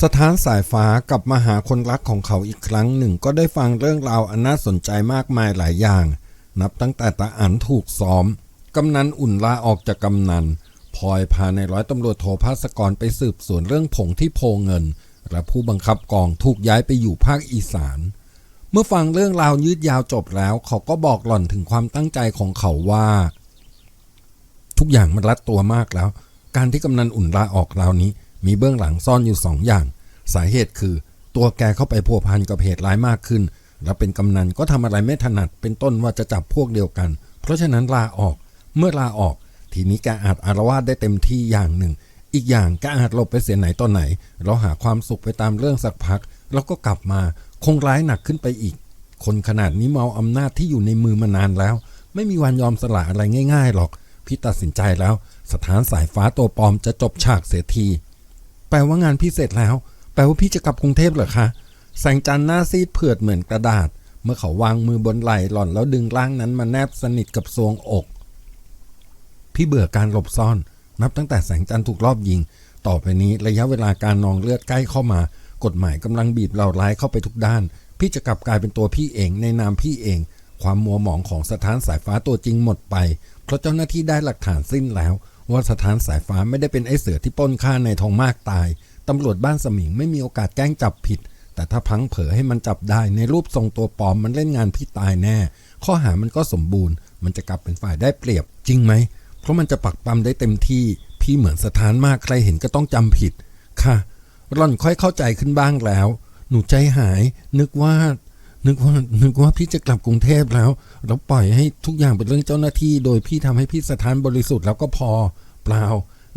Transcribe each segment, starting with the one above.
สถานสายฟ้ากลับมาหาคนรักของเขาอีกครั้งหนึ่งก็ได้ฟังเรื่องราวอันน่าสนใจมากมายหลายอย่าง นับตั้งแต่ตาอันถูกซ้อม กำนันอุ่นลาออกจากกำนันพลอยพาในร้อยตำรวจโทภาสกรไปสืบสวนเรื่องผงที่โพเงิน และผู้บังคับกองถูกย้ายไปอยู่ภาคอีสาน เมื่อฟังเรื่องราวยืดยาวจบแล้ว เขาก็บอกหล่อนถึงความตั้งใจของเขาว่า ทุกอย่างมันรัดตัวมากแล้ว การที่กำนันอุ่นลาออกราวนี้ มีเบื้องหลังซ่อนอยู่สองอย่าง สาเหตุคือ ตัวแกเข้าไปพัวพันกับเหตุร้ายมากขึ้น แล้วเป็นกำนันก็ทำอะไรไม่ถนัด เป็นต้นว่าจะจับพวกเดียวกัน เพราะฉะนั้นลาออก เมื่อลาออก ทีนี้แกอาจอารวาสได้เต็มที่อย่างหนึ่ง อีกอย่างแกอาจหลบไปเสียไหนตอนไหน เราหาความสุขไปตามเรื่องสักพัก แล้วก็กลับมา คงร้ายหนักขึ้นไปอีก คนขนาดนี้เมาอำนาจที่อยู่ในมือมานานแล้ว ไม่มีวันยอมสละอะไรง่าย ๆ หรอก พี่ตัดสินใจแล้ว สถานสายฟ้าตัวปลอมจะจบฉากเสียที แปลว่างานพี่เสร็จแล้ว แปลว่าพี่จะกลับกรุงเทพเหรอคะแสงจันทร์หน้าซีดเผือดเหมือนกระดาษ เมื่อเขาวางมือบนไหล่หล่อนแล้วดึงร่างนั้นมาแนบสนิทกับทรวงอก พี่เบื่อการหลบซ่อน นับตั้งแต่แสงจันทร์ถูกรอบยิง ต่อไปนี้ระยะเวลาการนองเลือดใกล้เข้ามา กฎหมายกำลังบีบเราร้ายเข้าไปทุกด้าน พี่จะกลับกลายเป็นตัวพี่เองในนามพี่เอง ความมัวหมองของสถานสายฟ้าตัวจริงหมดไป เพราะเจ้าหน้าที่ได้หลักฐานสิ้นแล้ว ว่าสถานสายฟ้าไม่ได้เป็นไอ้เสือที่ป้นฆ่าในทองมากตาย ตำรวจบ้านสมิงไม่มีโอกาสแกล้งจับผิด แต่ถ้าพังเผลอให้มันจับได้ในรูปทรงตัวปลอมมันเล่นงานพี่ตายแน่ ข้อหามันก็สมบูรณ์ มันจะกลับเป็นฝ่ายได้เปรียบจริงไหม เพราะมันจะปักปั๊มได้เต็มที่ พี่เหมือนสถานมากใครเห็นก็ต้องจำผิด ค่ะร่อนค่อยเข้าใจขึ้นบ้างแล้ว หนูใจหาย นึกว่านึกว่านึกว่าพี่จะกลับกรุงเทพแล้วแล้วปล่อยให้ทุกอย่างเป็นเรื่องเจ้าหน้าที่ โดยพี่ทำให้พี่สถานบริสุทธิ์แล้วก็พอ เปล่า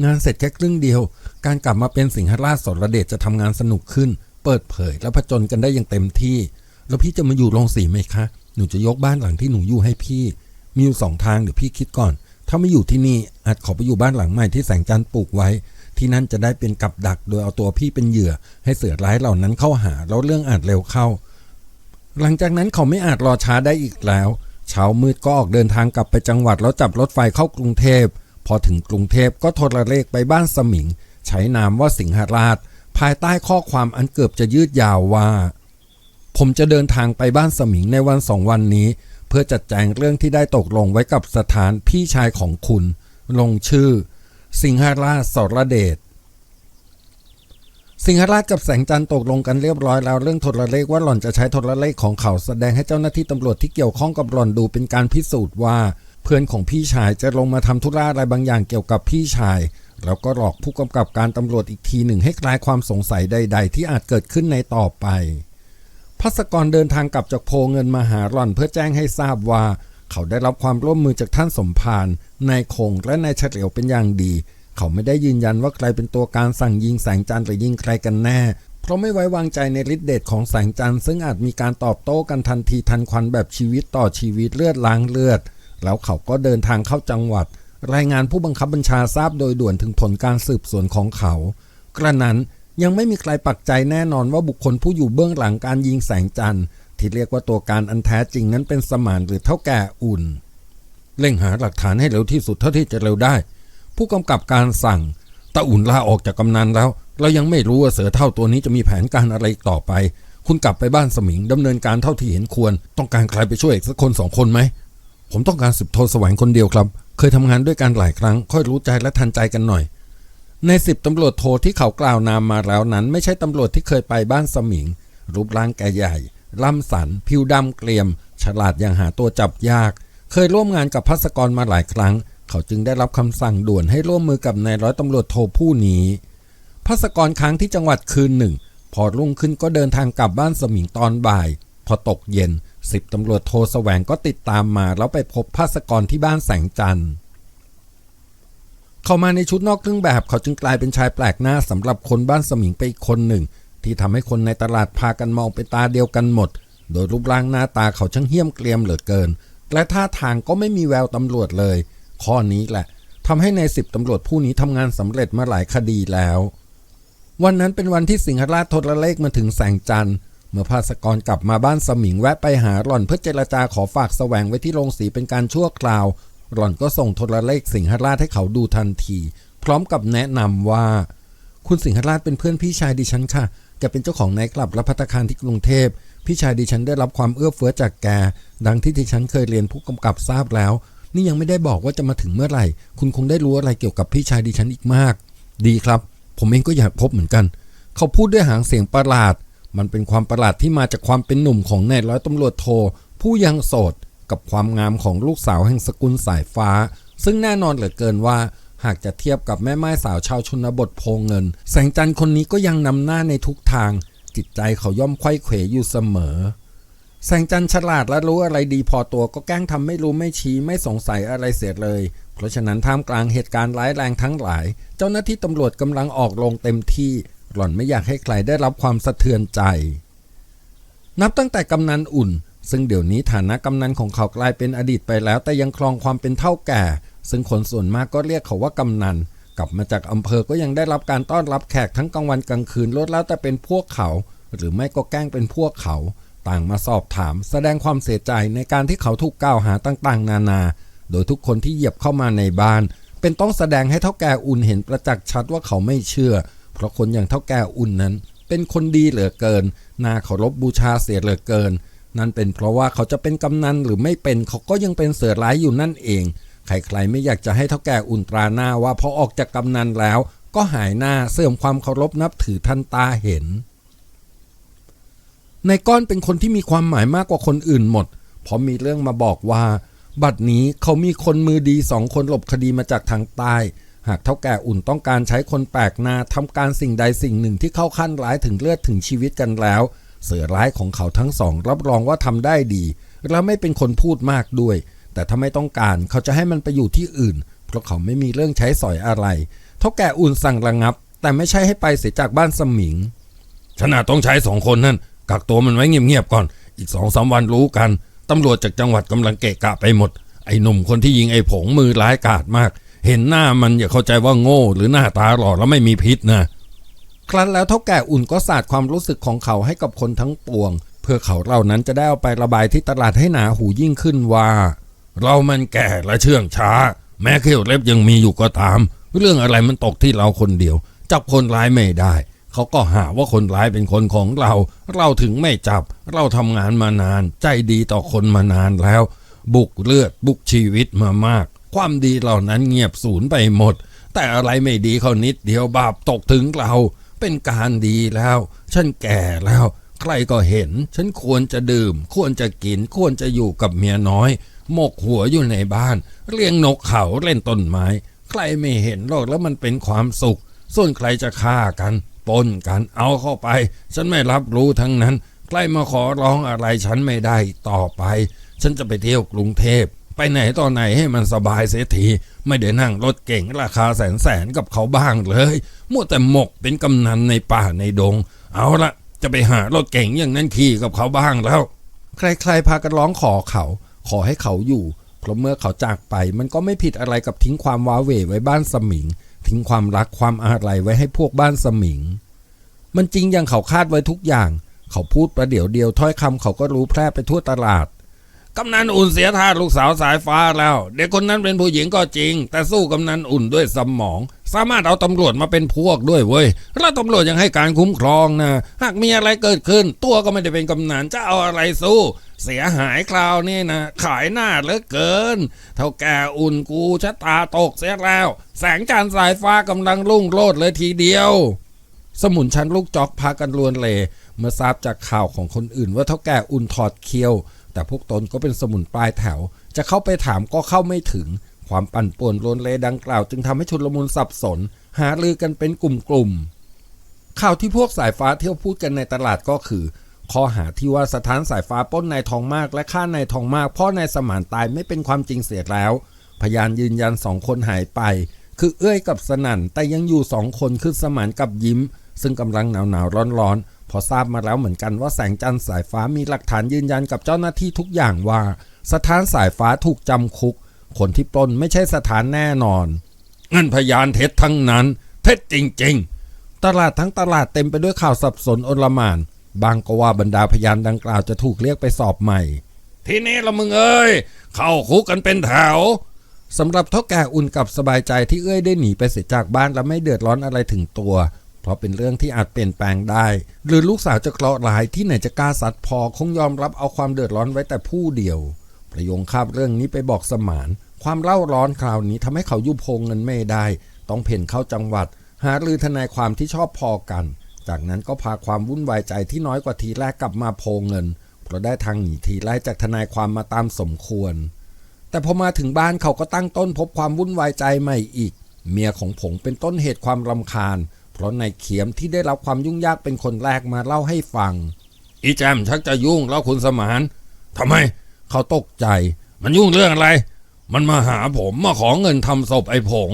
งานเสร็จแค่ครึ่งเดียว การกลับมาเป็นสิงหราชสรเดชจะทำงานสนุกขึ้น เปิดเผยและผจญกันได้อย่างเต็มที่ แล้วพี่จะมาอยู่โรงสีไหมคะ หนูจะยกบ้านหลังที่หนูอยู่ให้พี่ มีอยู่สองทางเดี๋ยวพี่คิดก่อน ถ้าไม่อยู่ที่นี่อาจขอไปอยู่บ้านหลังใหม่ที่แสงจันทร์ปลูกไว้ ที่นั่นจะได้เป็นกับดัก โดยเอาตัวพี่เป็นเหยื่อ ให้เสือร้ายเหล่านั้นเข้าหาแล้วเรื่องอาจเร็วเข้า หลังจากนั้นเขาไม่อาจรอช้าได้อีกแล้วเช้ามืดก็ออกเดินทางกลับไปจังหวัดแล้วจับรถไฟเข้ากรุงเทพ พอถึงกรุงเทพก็โทรเลขไปบ้านสมิง ใช้นามว่าสิงหราช ภายใต้ข้อความอันเกือบจะยืดยาวว่า ผมจะเดินทางไปบ้านสมิงในวันสองวันนี้ เพื่อจัดแจงเรื่องที่ได้ตกลงไว้กับสถานพี่ชายของคุณ ลงชื่อ สิงหราชสรเดชสิงหราชกับแสงจันทร์ตกลงกันเรียบร้อยแล้วเรื่องโทรเลขว่าหล่อนจะใช้โทรเลขของเขาแสดงให้เจ้าหน้าที่ตำรวจที่เกี่ยวข้องกับหล่อนดูเป็นการพิสูจน์ว่า เพื่อนของพี่ชายจะลงมาทำธุระอะไรบางอย่างเกี่ยวกับพี่ชาย แล้วก็หลอกผู้กำกับการตำรวจอีกทีหนึ่งให้คลายความสงสัยใด ๆ ที่อาจเกิดขึ้นในต่อไปพัสกรเดินทางกลับจากโพเงินมาหาหล่อนเพื่อแจ้งให้ทราบว่า เขาได้รับความร่วมมือจากท่านสมภารนายคงและนายเฉลียวเป็นอย่างดี เขาไม่ได้ยืนยันว่าใครเป็นตัวการสั่งยิงแสงจันทร์หรือยิงใครกันแน่ เพราะไม่ไว้วางใจในฤทธิ์เดชของแสงจันทร์ซึ่งอาจมีการตอบโต้กันทันทีทันควันแบบชีวิตต่อชีวิตเลือดล้างเลือด แล้วเขาก็เดินทางเข้าจังหวัด รายงานผู้บังคับบัญชาทราบโดยด่วนถึงผลการสืบสวนของเขา กระนั้นยังไม่มีใครปักใจแน่นอนว่าบุคคลผู้อยู่เบื้องหลังการยิงแสงจันทร์ที่เรียกว่าตัวการอันแท้จริงนั้นเป็นสมานหรือเท่าแก่อุ่น เร่งหาหลักฐานให้เร็วที่สุดเท่าที่จะเร็วได้ ผู้กำกับการสั่งตาอุ่นลาออกจากกำนันแล้ว เรายังไม่รู้ว่าเสือเท่าตัวนี้จะมีแผนการอะไรต่อไป คุณกลับไปบ้านสมิงดำเนินการเท่าที่เห็นควร ต้องการใครไปช่วยอีกสักคนสองคนไหม ผมต้องการสิบโทสวงคนเดียวครับ เคยทำงานด้วยกันหลายครั้ง ค่อยรู้ใจและทันใจกันหน่อย ในสิบตำรวจโทที่เขากล่าวนามมาแล้วนั้น ไม่ใช่ตำรวจที่เคยไปบ้านสมิง รูปร่างแกใหญ่ล่ำสัน ผิวดำเกรียม ฉลาดอย่างหาตัวจับยาก เคยร่วมงานกับพัสกรมาหลายครั้ง เขาจึงได้รับคำสั่งด่วนให้ร่วมมือกับนายร้อยตำรวจโทผู้นี้พัสกรค้างที่จังหวัดคืนหนึ่ง พอรุ่งขึ้นก็เดินทางกลับบ้านสมิงตอนบ่าย พอตกเย็น สิบตำรวจโทแสวงก็ติดตามมาแล้วไปพบพัสกรที่บ้านแสงจันทร์เข้ามาในชุดนอกเครื่องแบบเขาจึงกลายเป็นชายแปลกหน้าสำหรับคนบ้านสมิงไปอีกคนหนึ่ง ที่ทำให้คนในตลาดพากันมองไปตาเดียวกันหมด โดยรูปร่างหน้าตาเขาช่างเหี้ยมเกรียมเหลือเกิน และท่าทางก็ไม่มีแววตำรวจเลย ข้อนี้แหละทำให้ในสิบตำรวจผู้นี้ทำงานสำเร็จมาหลายคดีแล้ว วันนั้นเป็นวันที่สิงหราชทรเลขมาถึงแสงจันทร์ เมื่อภาสกรกลับมาบ้านสมิงแวะไปหาหล่อนเพื่อเจรจาขอฝากแสวงไว้ที่โรงสีเป็นการชั่วคราว หล่อนก็ส่งโทรเลขสิงหราชให้เขาดูทันที พร้อมกับแนะนำว่า คุณสิงหราชเป็นเพื่อนพี่ชายดิฉันค่ะแกเป็นเจ้าของไนท์คลับและพัตคารที่กรุงเทพพี่ชายดิฉันได้รับความเอื้อเฟื้อจากแก ดังที่ดิฉันเคยเรียนผู้กำกับทราบแล้ว นี่ยังไม่ได้บอกว่าจะมาถึงเมื่อไหร่ คุณคงได้รู้อะไรเกี่ยวกับพี่ชายดิฉันอีกมาก ดีครับ ผมเองก็อยากพบเหมือนกัน เขาพูดด้วยหางเสียงประหลาด มันเป็นความประหลาดที่มาจากความเป็นหนุ่มของนายร้อยตำรวจโท ผู้ยังโสดกับความงามของลูกสาวแห่งสกุลสายฟ้า ซึ่งแน่นอนเหลือเกินว่า หากจะเทียบกับแม่ไม้สาวชาวชนบทโพเงิน แสงจันทร์คนนี้ก็ยังนำหน้าในทุกทาง จิตใจเขาย่อมไขว้เขวอยู่เสมอ แสงจันทร์ฉลาดและรู้อะไรดีพอตัวก็แกล้งทำไม่รู้ไม่ชี้ไม่สงสัยอะไรเสียเลย เพราะฉะนั้นท่ามกลางเหตุการณ์ร้ายแรงทั้งหลาย เจ้าหน้าที่ตำรวจกำลังออกลงเต็มที่ หล่อนไม่อยากให้ใครได้รับความสะเทือนใจ นับตั้งแต่กำนันอุ่น ซึ่งเดี๋ยวนี้ฐานะกำนันของเขากลายเป็นอดีตไปแล้ว แต่ยังครองความเป็นเท่าแก่ ซึ่งคนส่วนมากก็เรียกเขาว่ากำนันกลับมาจากอำเภอก็ยังได้รับการต้อนรับแขกทั้งกลางวันกลางคืนลดแล้วแต่เป็นพวกเขา หรือไม่ก็แกล้งเป็นพวกเขา ต่างมาสอบถาม แสดงความเสียใจในการที่เขาถูกกล่าวหาต่างๆ นานา โดยทุกคนที่เหยียบเข้ามาในบ้าน เป็นต้องแสดงให้เท่าแก่อุ่นเห็นประจักษ์ชัดว่าเขาไม่เชื่อ เพราะคนอย่างเท่าแก่อุ่นนั้น เป็นคนดีเหลือเกินน่าเคารพบูชาเสียเหลือเกิน นั่นเป็นเพราะว่าเขาจะเป็นกำนันหรือไม่เป็นเขาก็ยังเป็นเสือร้ายอยู่นั่นเอง ใครๆไม่อยากจะให้เท่าแก่อุ่นตราหน้าว่าพอออกจากกำนันแล้ว ก็หายหน้าเสื่อมความเคารพนับถือทันตาเห็นในก้อนเป็นคนที่มีความหมายมากกว่าคนอื่นหมด เพราะมีเรื่องมาบอกว่า บัดนี้เขามีคนมือดีสองคนหลบคดีมาจากทางใต้ หากเท่าแก่อุ่นต้องการใช้คนแปลกหน้าทำการสิ่งใดสิ่งหนึ่งที่เข้าขั้นร้ายถึงเลือดถึงชีวิตกันแล้ว เสือร้ายของเขาทั้งสอง รับรองว่าทำได้ดี และไม่เป็นคนพูดมากด้วย แต่ถ้าไม่ต้องการเขาจะให้มันไปอยู่ที่อื่น เพราะเขาไม่มีเรื่องใช้สอยอะไร เท่าแก่อุ่นสั่งระงับ แต่ไม่ใช่ให้ไปเสียจากบ้านสมิงขนาดต้องใช้สองคนนั่นกักตัวมันไว้เงียบๆก่อน อีกสองสามวันรู้กันตำรวจจากจังหวัดกำลังเกะกะไปหมดไอ้หนุ่มคนที่ยิงไอ้ผงมือร้ายกาจมาก เห็นหน้ามันอย่าเข้าใจว่าโง่ หรือหน้าตาหล่อแล้วไม่มีพิษนะ ครั้นแล้วเท่าแก่อุ่นก็สาดความรู้สึกของเขาให้กับคนทั้งปวง เพื่อเขาเหล่านั้นจะได้เอาไประบายที่ตลาดให้หนาหูยิ่งขึ้นว่า เรามันแก่และเชื่องช้า แม้เขี้ยวเล็บยังมีอยู่ก็ตาม เรื่องอะไรมันตกที่เราคนเดียว จับคนร้ายไม่ได้ เขาก็หาว่าคนร้ายเป็นคนของเรา เราถึงไม่จับ เราทำงานมานาน ใจดีต่อคนมานานแล้ว บุกเลือดบุกชีวิตมามาก ความดีเหล่านั้นเงียบสูญไปหมด แต่อะไรไม่ดีเขานิดเดียวบาปตกถึงเรา เป็นการดีแล้ว ฉันแก่แล้ว ใครก็เห็น ฉันควรจะดื่ม ควรจะกิน ควรจะอยู่กับเมียน้อย หมกหัวอยู่ในบ้าน เลี้ยงนกเขาเล่นต้นไม้ ใครไม่เห็นหรอกแล้วมันเป็นความสุข ส่วนใครจะฆ่ากันปนกันเอาเข้าไป ฉันไม่รับรู้ทั้งนั้น ใครมาขอร้องอะไรฉันไม่ได้ต่อไป ฉันจะไปเที่ยวกรุงเทพ ไปไหนต่อไหนให้มันสบายเสียที ไม่ได้นั่งรถเก่งราคาแสนแสนกับเขาบ้างเลยมัวแต่หมกเป็นกำนันในป่าในดง เอาละจะไปหารถเก่งอย่างนั้นขี่กับเขาบ้างแล้ว ใครๆพากันร้องขอเขา ขอให้เขาอยู่เพราะเมื่อเขาจากไปมันก็ไม่ผิดอะไรกับทิ้งความว้าเหวไว้บ้านสมิง ทิ้งความรักความอาลัยไว้ให้พวกบ้านสมิง มันจริงอย่างเขาคาดไว้ทุกอย่าง เขาพูดประเดี๋ยวเดียวถ้อยคำเขาก็รู้แพร่ไปทั่วตลาด กำนันอุ่นเสียท่าลูกสาวสายฟ้าแล้ว เด็กคนนั้นเป็นผู้หญิงก็จริง แต่สู้กำนันอุ่นด้วยสมอง สามารถเอาตำรวจมาเป็นพวกด้วยเว้ยแล้วตำรวจยังให้การคุ้มครองนะหากมีอะไรเกิดขึ้น ตัวก็ไม่ได้เป็นกำนันจะเอาอะไรสู้ เสียหายคราวนี้นะขายหน้าเหลือเกิน เท่าแก่อุ่นกูชะตาตกเสียแล้ว แสงจันทร์สายฟ้ากำลังรุ่งโรจน์เลยทีเดียว สมุนชันลูกจอกพากันลวนเลเมื่อทราบจากข่าวของคนอื่นว่าเท่าแก่อุ่นถอดเคี้ยว แต่พวกตนก็เป็นสมุนปลายแถว จะเข้าไปถามก็เข้าไม่ถึง ความปั่นป่วนลนเลดังกล่าว จึงทำให้ชุลมุนสับสน หาลือกันเป็นกลุ่มๆข่าวที่พวกสายฟ้าเที่ยวพูดกันในตลาดก็คือ ข้อหาที่ว่าสถานสายฟ้าป้นนายทองมากและฆ่านายทองมากเพ่อนายสมานตายไม่เป็นความจริงเสียแล้ว พยานยืนยันสองคนหายไป คือเอื้อยกับสนั่นแต่ยังอยู่สองคนคือสมานกับยิ้ม ซึ่งกำลังหนาวหนาวร้อนร้อนๆ พอทราบมาแล้วเหมือนกันว่าแสงจันทร์สายฟ้ามีหลักฐานยืนยันกับเจ้าหน้าที่ทุกอย่างว่า สถานสายฟ้าถูกจำคุก คนที่ปล้นไม่ใช่สถานแน่นอนเงั้นพยานเท็จทั้งนั้น เท็จจริง ๆ ตลาดทั้งตลาดเต็มไปด้วยข่าวสับสนโอลมาน บางก็ว่าบรรดาพยานดังกล่าวจะถูกเรียกไปสอบใหม่ ทีนี้ละมึงเอ้ยเข้าคุกกันเป็นแถวสำหรับเท่าแก่อุ่นกับสบายใจที่เอื้อยได้หนีไปเสียจากบ้านและไม่เดือดร้อนอะไรถึงตัว เพราะเป็นเรื่องที่อาจเปลี่ยนแปลงได้ หรือลูกสาวจะเคราะห์ร้ายที่ไหนจะกล้าสัตว์พอคงยอมรับเอาความเดือดร้อนไว้แต่ผู้เดียว ประยงคาบเรื่องนี้ไปบอกสมาน ความเล่าร้อนคราวนี้ทำให้เขายุบพงเงินไม่ได้ ต้องเพ่นเข้าจังหวัด หารือทนายความที่ชอบพอกัน จากนั้นก็พาความวุ่นวายใจที่น้อยกว่าทีแรกกลับมาโพงเงินเพราะได้ทางหนีทีไล่จากทนายความมาตามสมควร แต่พอมาถึงบ้านเขาก็ตั้งต้นพบความวุ่นวายใจใหม่อีก เมียของผงเป็นต้นเหตุความรำคาญ เพราะนายเขียมที่ได้รับความยุ่งยากเป็นคนแรกมาเล่าให้ฟัง อีแจมชักจะยุ่งแล้วคุณสมานทำไม เขาตกใจ มันยุ่งเรื่องอะไร มันมาหาผมมาขอเงินทำศพไอ้ผง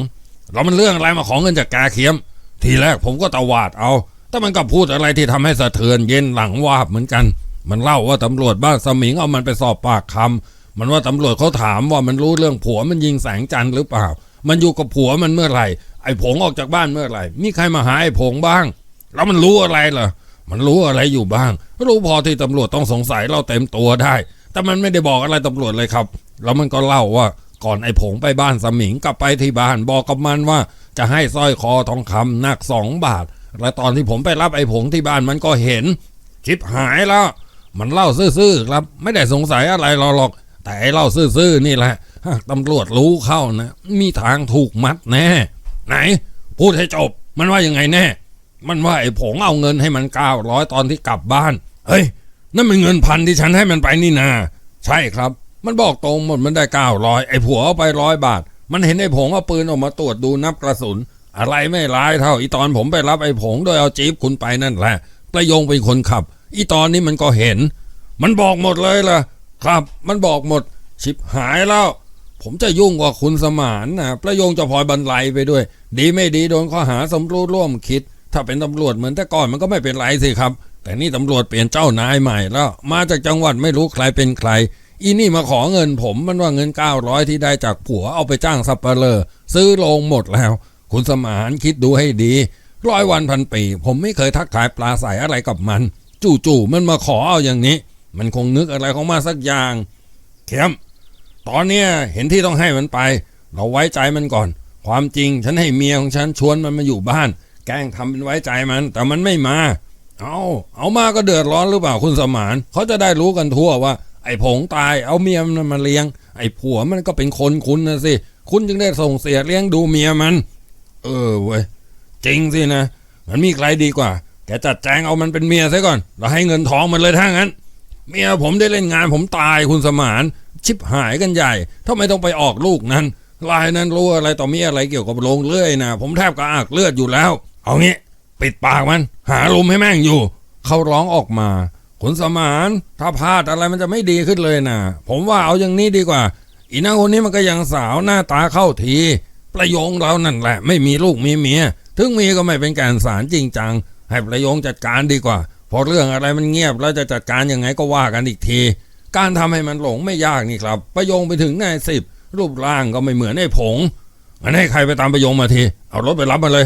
แล้วมันเรื่องอะไรมาขอเงินจากแกเขียม ทีแรกผมก็ตะวาดเอา แต่มันก็พูดอะไรที่ทำให้สะเทือนเย็นหลังวาบเหมือนกัน มันเล่าว่าตำรวจบ้านสมิงเอามันไปสอบปากคำมันว่าตำรวจเขาถามว่ามันรู้เรื่องผัวมันยิงแสงจันทร์หรือเปล่า มันอยู่กับผัวมันเมื่อไหร่ ไอ้ผงออกจากบ้านเมื่อไหร่ มีใครมาหาไอ้ผงบ้าง แล้วมันรู้อะไรล่ะ มันรู้อะไรอยู่บ้าง รู้พอที่ตำรวจต้องสงสัยเราเต็มตัวได้ แต่มันไม่ได้บอกอะไรตำรวจเลยครับ แล้วมันก็เล่าว่าก่อนไอ้ผงไปบ้านสมิงกลับไปที่บ้านบอกกับมันว่า จะให้สร้อยคอทองคำหนักสองบาท และตอนที่ผมไปรับไอ้ผงที่บ้านมันก็เห็นชิบหายแล้ว มันเล่าซื่อๆครับ ไม่ได้สงสัยอะไรหรอก แต่ไอ้เล่าซื่อๆนี่แหละ หากตำรวจรู้เข้านะ มีทางถูกมัดแน่ ไหน พูดให้จบ มันว่ายังไงแน่ มันว่าไอ้ผงเอาเงินให้มันเก้าร้อยตอนที่กลับบ้าน เฮ้ย นั่นเป็นเงินพันที่ฉันให้มันไปนี่นา ใช่ครับ มันบอกตรงหมดมันได้เก้าร้อยไอ้ผัวเอาไปร้อยบาท มันเห็นไอ้ผงเอาปืนออกมาตรวจดูนับกระสุน อะไรไม่ร้ายเท่าอีตอนผมไปรับไอ้ผงโดยเอาจี๊ปคุณไปนั่นแหละ ประโยงเป็นคนขับ อีตอนนี้มันก็เห็น มันบอกหมดเลยล่ะ ครับ มันบอกหมด ชิบหายแล้ว ผมจะยุ่งกว่าคุณสมานนะประโยงจะพลอยบรรลัยไปด้วย ดีไม่ดีโดนข้อหาสมรู้ร่วมคิด ถ้าเป็นตำรวจเหมือนแต่ก่อนมันก็ไม่เป็นไรสิครับ แต่นี่ตำรวจเปลี่ยนเจ้านายใหม่แล้ว มาจากจังหวัดไม่รู้ใครเป็นใคร อีนี่มาขอเงินผมมันว่าเงิน 900 ที่ได้จากผัวเอาไปจ้างสับเปลอซื้อโรงหมดแล้ว คุณสมานคิดดูให้ดีร้อยวันพันปี ผมไม่เคยทักทายปลาใสอะไรกับมัน จู่ๆมันมาขอเอาอย่างนี้ มันคงนึกอะไรของมาสักอย่างเข้ม ตอนเนี้ยเห็นที่ต้องให้มันไป เราไว้ใจมันก่อน ความจริงฉันให้เมียของฉันชวนมันมาอยู่บ้าน แกล้งทำเป็นไว้ใจมัน แต่มันไม่มา เอาเอามาก็เดือดร้อนหรือเปล่าคุณสมานเขาจะได้รู้กันทั่วว่า ไอ้ผงตายเอาเมียมันมาเลี้ยง ไอ้ผัวมันก็เป็นคนคุณนะสิคุณจึงได้ส่งเสียเลี้ยงดูเมียมัน เออเว้ยจริงสินะมันมีใครดีกว่า แกจัดแจงเอามันเป็นเมียซะก่อน เราให้เงินทองมันเลยถ้างั้น เมียผมได้เล่นงานผมตายคุณสมาน ชิบหายกันใหญ่ทำไมต้องไปออกลูกนั้นลายนั้นรู้อะไรต่อมีอะไรเกี่ยวกับโรงเลื่อยนะผมแทบกระอักเลือดอยู่แล้ว เอางี้ปิดปากมัน หาลมให้แม่งอยู่ เขาร้องออกมาคุณสมานถ้าพลาดอะไรมันจะไม่ดีขึ้นเลยนะผมว่าเอาอย่างนี้ดีกว่า อีนางคนนี้มันก็ยังสาวหน้าตาเข้าที ประโยงเรานั่นแหละ ไม่มีลูกมีเมียถึงมีก็ไม่เป็นการสารจริงจัง ให้ประโยงจัดการดีกว่า พอเรื่องอะไรมันเงียบแล้วจะจัดการยังไงก็ว่ากันอีกที การทำให้มันหลงไม่ยากนี่ครับ ประยงไปถึงนายสิบรูปร่างก็ไม่เหมือนไอ้ผงงั้นให้ใครไปตามประยงมาที เอารถไปรับมาเลย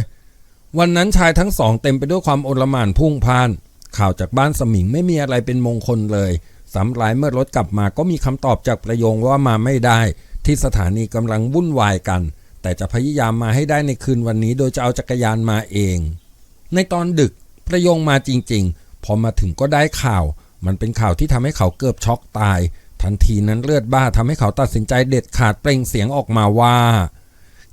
วันนั้นชายทั้งสองเต็มไปด้วยความโอลหม่านพุ่งพาน ข่าวจากบ้านสมิงไม่มีอะไรเป็นมงคลเลยสำหรับเมื่อรถกลับมาก็มีคำตอบจากประยงว่ามาไม่ได้ ที่สถานีกำลังวุ่นวายกัน แต่จะพยายามมาให้ได้ในคืนวันนี้ โดยจะเอาจักรยานมาเอง ในตอนดึกประยงมาจริง ๆ พอมาถึงก็ได้ข่าว มันเป็นข่าวที่ทำให้เขาเกือบช็อกตาย ทันทีนั้นเลือดบ้าทำให้เขาตัดสินใจเด็ดขาดเปล่งเสียงออกมาว่า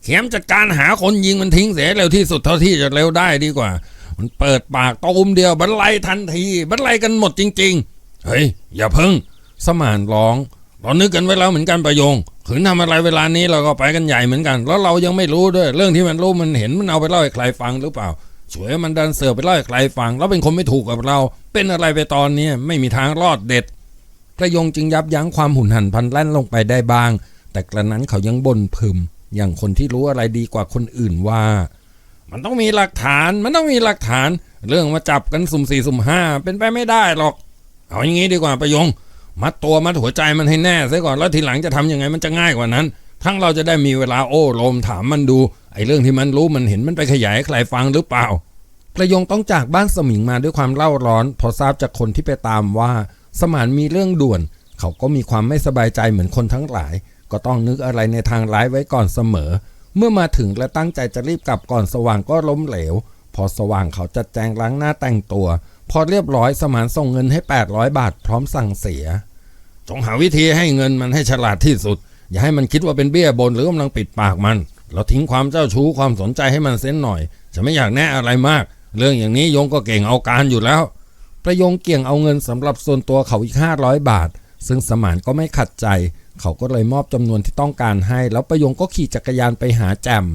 เข็มจัดการหาคนยิงมันทิ้งเสียเร็วที่สุดเท่าที่จะเร็วได้ดีกว่า มันเปิดปากตูมเดียวบรรลัยทันทีบรรลัยกันหมดจริง ๆ เฮ้ย อย่าเพิ่ง สมานร้องเรานึกกันไว้แล้วเหมือนกันประโยงขืนทำอะไรเวลานี้เราก็ไปกันใหญ่เหมือนกัน แล้วเรายังไม่รู้ด้วย เรื่องที่มันรู้มันเห็นมันเอาไปเล่าให้ใครฟังหรือเปล่าสวยมันดันเสือไปเล่าให้ใครฟัง แล้วเป็นคนไม่ถูกกับเรา เป็นอะไรไปตอนนี้ไม่มีทางรอดเด็ดประยงจึงยับยั้งความหุนหันพันแล่นลงไปได้บ้าง แต่กระนั้นเขายังบ่นพึม อย่างคนที่รู้อะไรดีกว่าคนอื่นว่า มันต้องมีหลักฐาน มันต้องมีหลักฐาน เรื่องมาจับกันสุ่มสี่สุ่มห้าเป็นไปไม่ได้หรอก เอาอย่างนี้ดีกว่าประยง มัดตัวมัดหัวใจมันให้แน่ซะก่อนแล้วทีหลังจะทำยังไงมันจะง่ายกว่านั้น ทั้งเราจะได้มีเวลาโอ้โลมถามมันดูไอ้เรื่องที่มันรู้มันเห็นมันไปขยายใครฟังหรือเปล่า ประยงต้องจากบ้านสมิงมาด้วยความเล่าร้อนพอทราบจากคนที่ไปตามว่า สมานมีเรื่องด่วน เขาก็มีความไม่สบายใจเหมือนคนทั้งหลาย ก็ต้องนึกอะไรในทางร้ายไว้ก่อนเสมอ เมื่อมาถึงและตั้งใจจะรีบกลับก่อนสว่างก็ล้มเหลว พอสว่างเขาจัดแจงล้างหน้าแต่งตัว พอเรียบร้อยสมานส่งเงินให้ 800 บาทพร้อมสั่งเสียจงหาวิธีให้เงินมันให้ฉลาดที่สุด อย่าให้มันคิดว่าเป็นเบี้ยบนหรือกำลังปิดปากมันเราทิ้งความเจ้าชู้ความสนใจให้มันเส้นหน่อย จะไม่อยากแน่อะไรมาก เรื่องอย่างนี้โยงก็เก่งเอาการอยู่แล้ว ประยงเกี่ยงเอาเงินสำหรับส่วนตัวเขาอีก 500 บาท ซึ่งสมานก็ไม่ขัดใจ เขาก็เลยมอบจำนวนที่ต้องการให้ แล้วประยงก็ขี่จักรยานไปหาแจม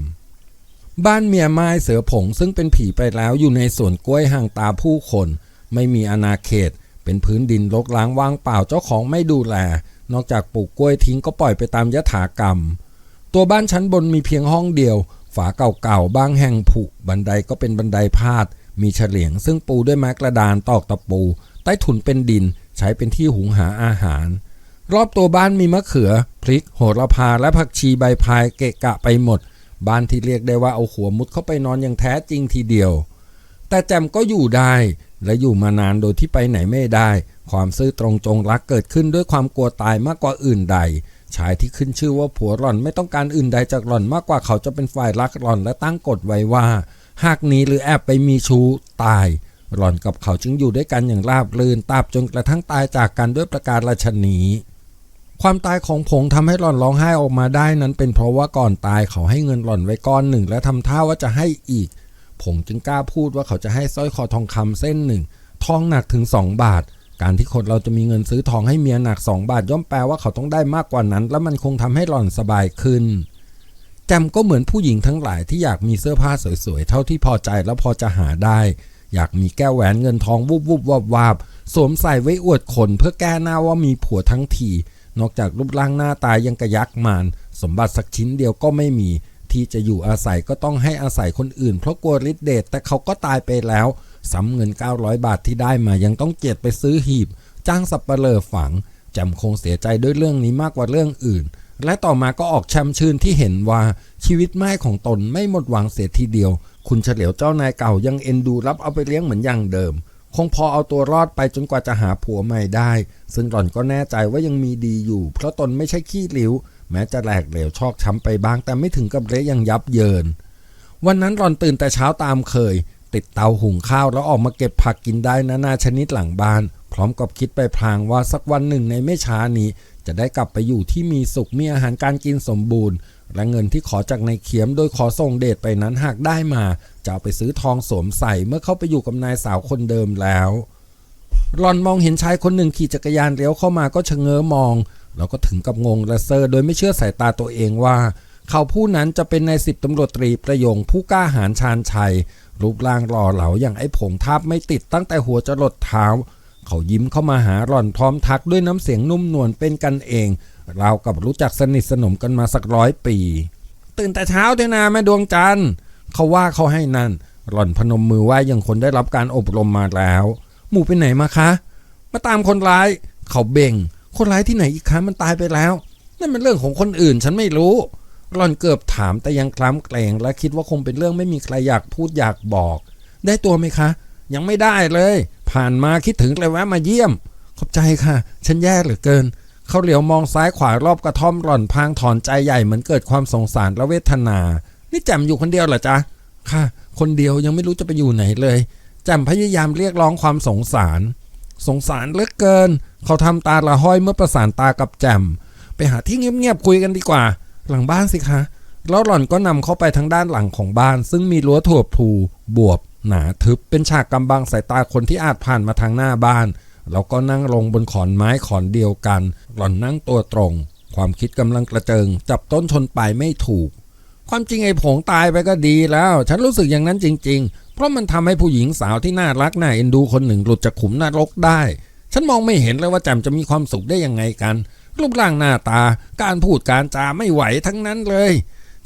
บ้านเมียไม้เสือผงซึ่งเป็นผีไปแล้วอยู่ในสวนกล้วยห่างตาผู้คน ไม่มีอาณาเขต เป็นพื้นดินรกร้างว่างเปล่าเจ้าของไม่ดูแล นอกจากปลูกกล้วยทิ้งก็ปล่อยไปตามยถากรรม ตัวบ้านชั้นบนมีเพียงห้องเดียว ฝาเก่าๆ บ้างแห่งผุ บันไดก็เป็นบันไดพาด มีเฉลียง ซึ่งปูด้วยไม้กระดานตอกตะปู ใต้ถุนเป็นดิน ใช้เป็นที่หุงหาอาหาร รอบตัวบ้านมีมะเขือ พริก โหระพา และผักชีใบพายเกะกะไปหมด บ้านที่เรียกได้ว่าเอาหัวมุดเข้าไปนอนอย่างแท้จริงทีเดียว แต่แจมก็อยู่ได้ และอยู่มานานโดยที่ไปไหนไม่ได้ ความซื่อตรงจงรักเกิดขึ้นด้วยความกลัวตายมากกว่าอื่นใด ชายที่ขึ้นชื่อว่าผัวหล่อนไม่ต้องการอื่นใดจากหล่อนมากกว่าเขาจะเป็นฝ่ายรักหล่อนและตั้งกฎไว้ว่า หากหนีหรือแอบไปมีชู้ตาย หล่อนกับเขาจึงอยู่ด้วยกันอย่างราบรื่นตราบจนกระทั่งตายจากกันด้วยประการราชนีความตายของผงทำให้หล่อนร้องไห้ออกมาได้นั้นเป็นเพราะว่าก่อนตายเขาให้เงินหล่อนไว้ก้อนหนึ่ง และทำท่าว่าจะให้อีกผงจึงกล้าพูดว่าเขาจะให้สร้อยคอทองคำเส้นหนึ่งทองหนักถึง2บาท การที่คนเราจะมีเงินซื้อทองให้เมียหนัก 2 บาทย่อมแปลว่าเขาต้องได้มากกว่านั้น และมันคงทำให้หล่อนสบายขึ้นแจมก็เหมือนผู้หญิงทั้งหลายที่อยากมีเสื้อผ้าสวยๆ เท่าที่พอใจแล้วพอจะหาได้ อยากมีแก้วแหวนเงินทองวุบวุบวับวับสวมใส่ไว้อวดคนเพื่อแก้หน้าว่ามีผัวทั้งทีนอกจากรูปร่างหน้าตายังกระยักมาน สมบัติสักชิ้นเดียวก็ไม่มี ที่จะอยู่อาศัยก็ต้องให้อาศัยคนอื่น เพราะกลัวฤทธิ์เดชแต่เขาก็ตายไปแล้ว ซ้ำเงิน 900 บาทที่ได้มายังต้องเจียดไปซื้อหีบ จ้างสับปะเลอฝังจำคงเสียใจด้วยเรื่องนี้มากกว่าเรื่องอื่น และต่อมาก็ออกแชมชื่นที่เห็นว่าชีวิตไม้ของตนไม่หมดหวังเสียทีเดียว คุณเฉลียวเจ้านายเก่ายังเอ็นดูรับเอาไปเลี้ยงเหมือนอย่างเดิม คงพอเอาตัวรอดไปจนกว่าจะหาผัวใหม่ได้ ซึ่งหล่อนก็แน่ใจว่ายังมีดีอยู่ เพราะตนไม่ใช่ขี้หลิวแม้จะแหลกเหลวชอกช้ำไปบ้าง แต่ไม่ถึงกับเละยังยับเยินวันนั้นหล่อนตื่นแต่เช้าตามเคย ติดเตาหุงข้าวแล้วออกมาเก็บผักกินได้นานาชนิดหลังบ้าน พร้อมกับคิดไปพลางว่าสักวันหนึ่งในไม่ช้านี้ จะได้กลับไปอยู่ที่มีสุขมีอาหารการกินสมบูรณ์ และเงินที่ขอจากนายเขียมโดยขอส่งเดชไปนั้นหากได้มาจะเอาไปซื้อทองสวมใส่เมื่อเข้าไปอยู่กับนายสาวคนเดิมแล้วหลอนมองเห็นชายคนหนึ่งขี่จักรยานเลี้ยวเข้ามาก็ชะเง้อมอง แล้วก็ถึงกับงงและเซอร์โดยไม่เชื่อสายตาตัวเองว่า เขาผู้นั้นจะเป็นนายสิบตำรวจตรีประยงผู้กล้าหาญชาญชัย รูปร่างหล่อเหลาอย่างไอ้ผงทาบไม่ติดตั้งแต่หัวจรดเท้า เขายิ้มเข้ามาหาหล่อนพร้อมทักด้วยน้ำเสียงนุ่มนวลเป็นกันเองราวกับรู้จักสนิทสนมกันมาสักร้อยปี ตื่นแต่เช้าเถอะนะแม่ดวงจันทร์เขาว่าเขาให้นั่น หล่อนพนมมือไหว้อย่างคนได้รับการอบรมมาแล้ว หมู่ไปไหนมาคะ มาตามคนร้าย เขาเบ่ง คนร้ายที่ไหนอีกคะมันตายไปแล้วนั่นเป็นเรื่องของคนอื่นฉันไม่รู้ หล่อนเกือบถามแต่ยังคล้ำเกรงและคิดว่าคงเป็นเรื่องไม่มีใครอยากพูดอยากบอก ได้ตัวไหมคะ ยังไม่ได้เลย ผ่านมาคิดถึงเลยแวะมาเยี่ยม ขอบใจค่ะ ฉันแย่เหลือเกิน เขาเหลียวมองซ้ายขวารอบกระท่อมหล่อนพางถอนใจใหญ่เหมือนเกิดความสงสารและเวทนา นี่แจ่มอยู่คนเดียวเหรอจ๊ะ ค่ะ คนเดียวยังไม่รู้จะไปอยู่ไหนเลยแจ่มพยายามเรียกร้องความสงสาร สงสารเหลือเกิน เขาทำตาละห้อยเมื่อประสานตากับแจ่มไปหาที่เงียบๆคุยกันดีกว่า หลังบ้านสิคะแล้วหล่อนก็นำเข้าไปทางด้านหลังของบ้าน ซึ่งมีรั้วถั่วพลูบวบ หนาทึบเป็นฉากกำบังสายตาคนที่อาจผ่านมาทางหน้าบ้าน แล้วก็นั่งลงบนขอนไม้ขอนเดียวกัน หล่อนนั่งตัวตรง ความคิดกำลังกระเจิง จับต้นชนปลายไม่ถูก ความจริงไอ้ผงตายไปก็ดีแล้ว ฉันรู้สึกอย่างนั้นจริง ๆ เพราะมันทำให้ผู้หญิงสาวที่น่ารักน่าเอ็นดูคนหนึ่งหลุดจากขุมนรกได้ ฉันมองไม่เห็นเลยว่าแจมจะมีความสุขได้ยังไงกัน รูปร่างหน้าตา การพูดการจาไม่ไหวทั้งนั้นเลย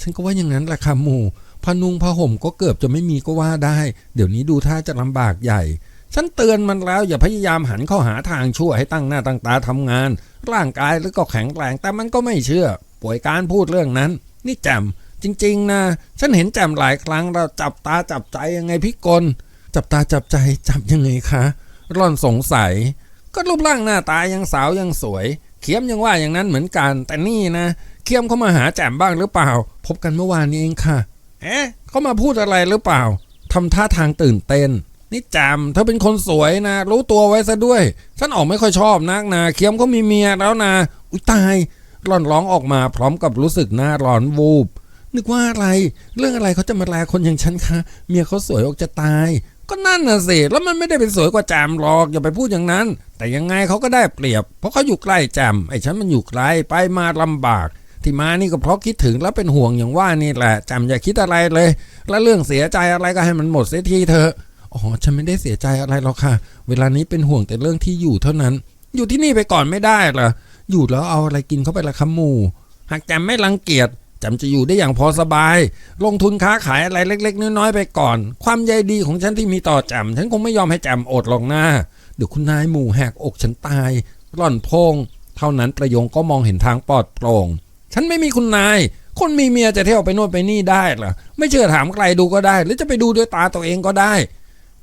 ฉันก็ว่าอย่างนั้นแหละค่ะหมู่พนุงผห่มก็เกือบจะไม่มีก็ว่าได้ เดี๋ยวนี้ดูท่าจะลำบากใหญ่ ฉันเตือนมันแล้วอย่าพยายามหันเข้าหาทางชั่วให้ตั้งหน้าตั้งตาทำงาน ร่างกายแล้วก็แข็งแรงแต่มันก็ไม่เชื่อ ป่วยการพูดเรื่องนั้น นี่แจมจริง ๆ นะ ฉันเห็นแจมหลายครั้งเราจับตาจับใจยังไงพี่กลจับตาจับใจจับยังไงคะร่อนสงสัย ก็รูปร่างหน้าตายังสาวยังสวย เขียมยังว่าอย่างนั้นเหมือนกัน แต่นี่นะเขียมเขามาหาแจมบ้างหรือเปล่า พบกันเมื่อวานนี้เองค่ะ เอ๊ะเขามาพูดอะไรหรือเปล่าทำท่าทางตื่นเต้น นี่จำเธอเป็นคนสวยนะ รู้ตัวไว้ซะด้วยฉันออกไม่ค่อยชอบนักนะเคียมก็มีเมียแล้วนะ อุ้ยตายหล่อนร้องออกมาพร้อมกับรู้สึกหน้าร้อนวูบนึกว่าอะไร เรื่องอะไรเขาจะมาแลคนอย่างฉันคะ เมียเขาสวยออกจะตาย ก็นั่นน่ะสิแล้วมันไม่ได้เป็นสวยกว่าแจมหรอกอย่าไปพูดอย่างนั้น แต่ยังไงเขาก็ได้เปรียบ เพราะเขาอยู่ใกล้แจมไอ้ฉันมันอยู่ไกลไปมาลำบาก ที่มานี่ก็เพราะคิดถึงแล้วเป็นห่วงอย่างว่านี่แหละจำอย่าคิดอะไรเลย แล้วเรื่องเสียใจอะไรก็ให้มันหมดเสียทีเถอะอ๋อฉันไม่ได้เสียใจอะไรหรอกค่ะ เวลานี้เป็นห่วงแต่เรื่องที่อยู่เท่านั้น อยู่ที่นี่ไปก่อนไม่ได้เหรออยู่แล้วเอาอะไรกินเข้าไปละคะหมูหากจำไม่รังเกียจ จำจะอยู่ได้อย่างพอสบาย ลงทุนค้าขายอะไรเล็ก ๆ น้อยๆไปก่อน ความใยดีของฉันที่มีต่อจำฉันคงไม่ยอมให้จำอดหรอกนะเดี๋ยวคุณนายหมู่แหกอกฉันตายร่อนพง เท่านั้นประยงก็มองเห็นทางปลอดโปร่ง ฉันไม่มีคุณนาย คนมีเมียจะเที่ยวไปโน่นไปนี่ได้หรอไม่เชื่อถามใครดูก็ได้ หรือจะไปดูด้วยตาตัวเองก็ได้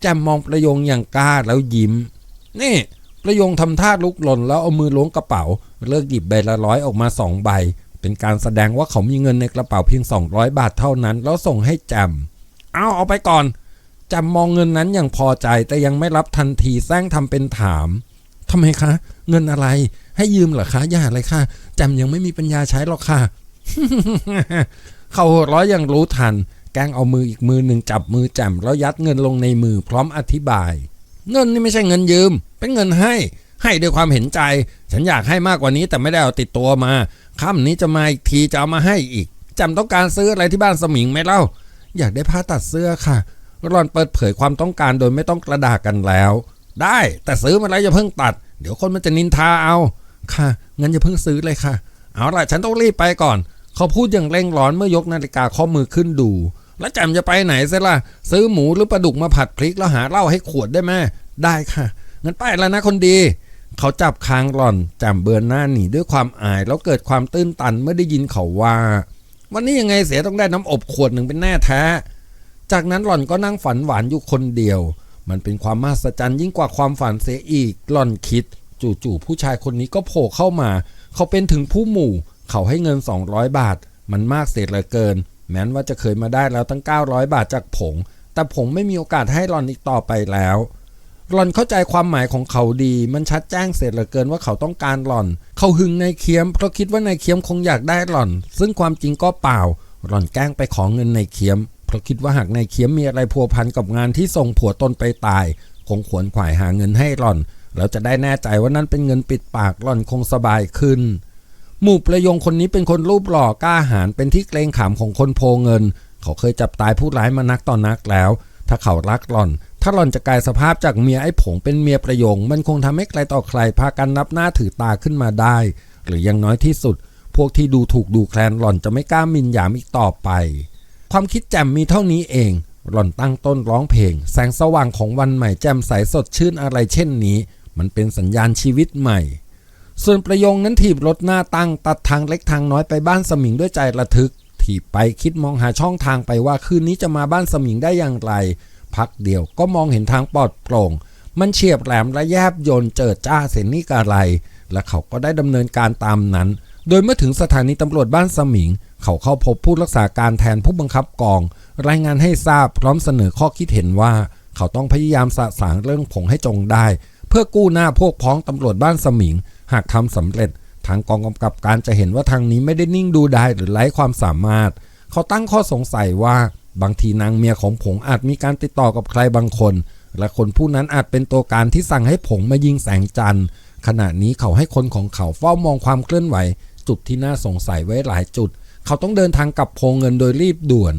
แจมมองประยงอย่างกล้าแล้วยิ้ม นี่ประยงทำท่าลุกหล่นแล้วเอามือล้วงกระเป๋า เลิกหยิบใบละร้อยออกมาสองใบ เป็นการแสดงว่าเขามีเงินในกระเป๋าเพียง 200 บาทเท่านั้น แล้วส่งให้แจมเอาเอาไปก่อนแจมมองเงินนั้นอย่างพอใจแต่ยังไม่รับทันทีแซงทำเป็นถามทำไมคะ เงินอะไร ให้ยืมเหรอคะอย่าเลยค่ะแจมยังไม่มีปัญญาใช้หรอกค่ะ เขาหัวเร้อยยังรู้ทัน แกงเอามืออีกมือหนึ่งจับมือแจมแล้วยัดเงินลงในมือพร้อมอธิบาย เงินนี่ไม่ใช่เงินยืม เป็นเงินให้ ให้ด้วยความเห็นใจ ฉันอยากให้มากกว่านี้แต่ไม่ได้เอาติดตัวมาค่ำนี้จะมาอีกทีจะเอามาให้อีกจำต้องการซื้ออะไรที่บ้านสมิงไหมเล่า อยากได้ผ้าตัดเสื้อค่ะรอนเปิดเผยความต้องการโดยไม่ต้องกระดากันแล้ว ได้แต่ซื้อมาแล้วอย่าเพิ่งตัด เดี๋ยวคนมันจะนินทาเอา ค่ะงั้นอย่าเพิ่งซื้อเลยค่ะ เอาล่ะฉันต้องรีบไปก่อน เขาพูดอย่างเร่งร้อนเมื่อยกนาฬิกาข้อมือขึ้นดู แล้วแจมจะไปไหนเสียล่ะซื้อหมูหรือปลาดุกมาผัดพริกแล้วหาเหล้าให้ขวดได้ไหมได้ค่ะงั้นไปแล้วนะคนดี เขาจับคางหล่อนจมเบือนหน้าหนีด้วยความอายแล้วเกิดความตื้นตันเมื่อได้ยินเขาว่า วันนี้ยังไงเสียต้องได้น้ำอบขวดหนึ่งเป็นแน่แท้ จากนั้นหล่อนก็นั่งฝันหวานอยู่คนเดียว มันเป็นความมหัศจรรย์ยิ่งกว่าความฝันเสียอีกหล่อนคิด จู่ๆผู้ชายคนนี้ก็โผล่เข้ามา เขาเป็นถึงผู้หมู่ เขาให้เงิน 200 บาท มันมากเสียเหลือเกิน แม้นว่าจะเคยมาได้แล้วตั้ง 900 บาทจากผง แต่ผงไม่มีโอกาสให้หล่อนอีกต่อไปแล้ว หล่อนเข้าใจความหมายของเขาดี มันชัดแจ้งเสร็จเหลือเกินว่าเขาต้องการหล่อน เขาหึงในายเคียมเพราะคิดว่านายเคียมคงอยากได้หล่อน ซึ่งความจริงก็เปล่า หล่อนแกล้งไปขอเงินนายเคียม เพราะคิดว่าหากนายเคียมมีอะไรพัวพันกับงานที่ส่งผัวตนไปตาย คงขวนขวายหาเงินให้หล่อน แล้วจะได้แน่ใจว่านั่นเป็นเงินปิดปากหล่อนคงสบายขึ้น หมู่ประยงคนนี้เป็นคนรูปหล่อกล้าหาญเป็นที่เกรงขามของคนโพเงิน เขาเคยจับตายผู้ร้ายมานักต่อนักแล้ว ถ้าเขารักหล่อนถ้าหล่อนจะกลายสภาพจากเมียไอ้ผงเป็นเมียประยง มันคงทำให้ใครต่อใครพากันนับหน้าถือตาขึ้นมาได้ หรืออยังน้อยที่สุด พวกที่ดูถูกดูแคลนหล่อนจะไม่กล้ามินหยามอีกต่อไป ความคิดแจ่มมีเท่านี้เอง หล่อนตั้งต้นร้องเพลง แสงสว่างของวันใหม่แจ่มใสสดชื่นอะไรเช่นนี้ มันเป็นสัญญาณชีวิตใหม่ ส่วนประโยงนั้นถีบรถหน้าตั้งตัดทางเล็กทางน้อยไปบ้านสมิงด้วยใจระทึกถีบไปคิดมองหาช่องทางไปว่าคืนนี้จะมาบ้านสมิงได้อย่างไร พักเดียว ก็มองเห็นทางปลอดโปร่ง มันเฉียบแหลมและแยบยนต์เจิดจ้าเสนนิกอะไร และเขาก็ได้ดำเนินการตามนั้น โดยเมื่อถึงสถานีตำรวจบ้านสมิง เขาเข้าพบผู้รักษาการแทนผู้บังคับกอง รายงานให้ทราบพร้อมเสนอข้อคิดเห็นว่า เขาต้องพยายามสะสางเรื่องผงให้จงได้ เพื่อกู้หน้าพวกพ้องตำรวจบ้านสมิง หากทำสำเร็จทางกองกำกับการจะเห็นว่าทางนี้ไม่ได้นิ่งดูได้หรือไร้ความสามารถ เขาตั้งข้อสงสัยว่า บางทีนางเมียของผงอาจมีการติดต่อกับใครบางคน และคนผู้นั้นอาจเป็นตัวการที่สั่งให้ผงมายิงแสงจันทร์ ขณะนี้เขาให้คนของเขาเฝ้ามองความเคลื่อนไหว จุดที่น่าสงสัยไว้หลายจุด เขาต้องเดินทางกลับโพงเงินโดยรีบด่วน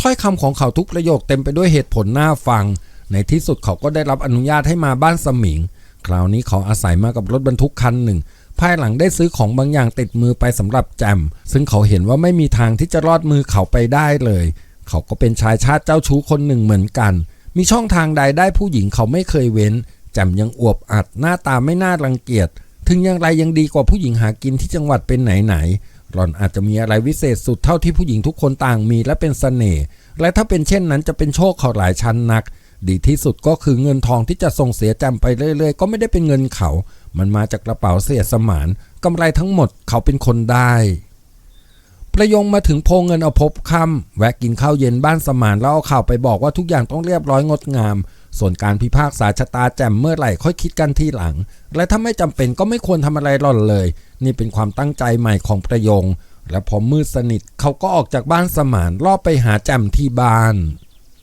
ถ้อยคำของเขาทุกประโยคเต็มไปด้วยเหตุผลน่าฟัง ในที่สุดเขาก็ได้รับอนุญาตให้มาบ้านสมิง คราวนี้เขาอาศัยมากับรถบรรทุกคันหนึ่งภายหลังได้ซื้อของบางอย่างติดมือไปสำหรับแจมซึ่งเขาเห็นว่าไม่มีทางที่จะรอดมือเขาไปได้เลย เขาก็เป็นชายชาติเจ้าชู้คนหนึ่งเหมือนกัน มีช่องทางใดได้ผู้หญิงเขาไม่เคยเว้น แจ่มยังอวบอัดหน้าตาไม่น่ารังเกียจ ถึงอย่างไรยังดีกว่าผู้หญิงหากินที่จังหวัดเป็นไหนๆหล่อนอาจจะมีอะไรวิเศษสุดเท่าที่ผู้หญิงทุกคนต่างมีและเป็นเสน่ห์ และถ้าเป็นเช่นนั้นจะเป็นโชคเขาหลายชั้นนัก ดีที่สุดก็คือเงินทองที่จะส่งเสียจำไปเรื่อยๆ ก็ไม่ได้เป็นเงินเขา มันมาจากกระเป๋าเสียสมานกำไรทั้งหมดเขาเป็นคนได้ ประยงมาถึงโพเงินเอาพบค่ำแวะกินข้าวเย็นบ้านสมานแล้วเอาข่าวไปบอกว่าทุกอย่างต้องเรียบร้อยงดงาม ส่วนการพิพากษาชะตาแจ่มเมื่อไหร่ค่อยคิดกันทีหลัง และถ้าไม่จำเป็นก็ไม่ควรทำอะไรหล่อนเลย นี่เป็นความตั้งใจใหม่ของประยง และพอมืดสนิทเขาก็ออกจากบ้านสมานลอบไปหาแจ่มที่บ้าน